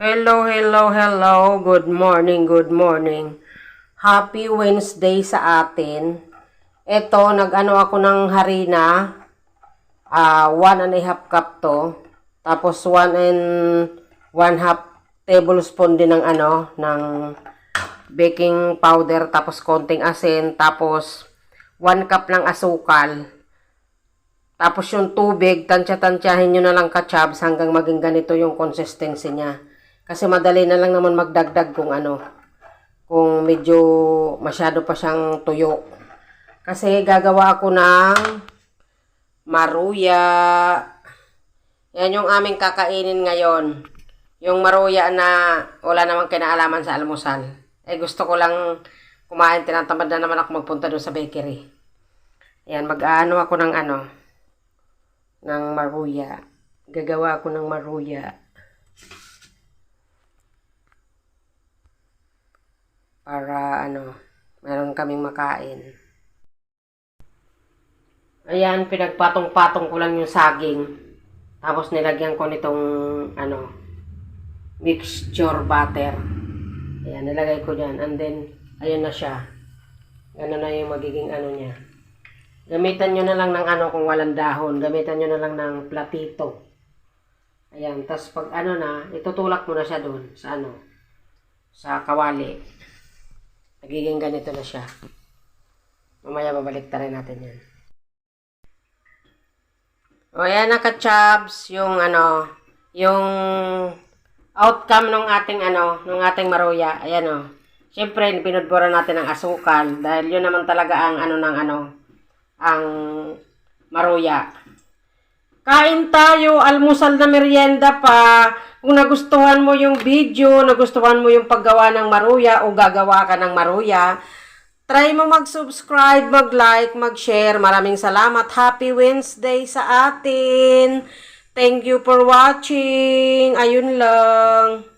Hello, hello, hello. Good morning, good morning. Happy Wednesday sa atin. Ito, nag-ano ako ng harina. Ah, one and a half cup to. Tapos one and one half tablespoon din ng ano, ng baking powder. Tapos konting asin. Tapos one cup ng asukal. Tapos yung tubig, tansya-tansyahin nyo na lang kachabs hanggang maging ganito yung consistency niya. Kasi madali na lang naman magdagdag kung ano, kung medyo masyado pa siyang tuyo. Kasi gagawa ako ng maruya. Yan yung aming kakainin ngayon. Yung maruya na wala namang kinaalaman sa almusal. Eh gusto ko lang kumain, tinatamad na naman ako magpunta doon sa bakery. Yan, mag-ano ako ng ano, ng maruya. Gagawa ako ng maruya. Para ano, meron kaming makain. Ayan, pinagpatong-patong ko lang yung saging. Tapos nilagyan ko nitong ano, mixture butter. Ayan, nilagay ko dyan. And then, ayun na siya. Ganun na yung magiging ano niya. Gamitan nyo na lang ng ano kung walang dahon. Gamitan nyo na lang ng platito. Ayan. Tapos pag ano na, itutulak mo na siya doon sa ano, sa kawali. Nagiging ganito na siya. Mamaya babalik rin natin yan. O ayan na ka-chubs, yung ano, yung outcome ng ating ano, ng ating maruya. Ayan o. Siyempre, pinudbura natin ng asukal dahil yun naman talaga ang ano ng ano, ang maruya. Kain tayo, almusal na merienda pa. Kung nagustuhan mo yung video, nagustuhan mo yung paggawa ng maruya o gagawa ka ng maruya, try mo mag-subscribe, mag-like, mag-share. Maraming salamat. Happy Wednesday sa atin. Thank you for watching. Ayun lang.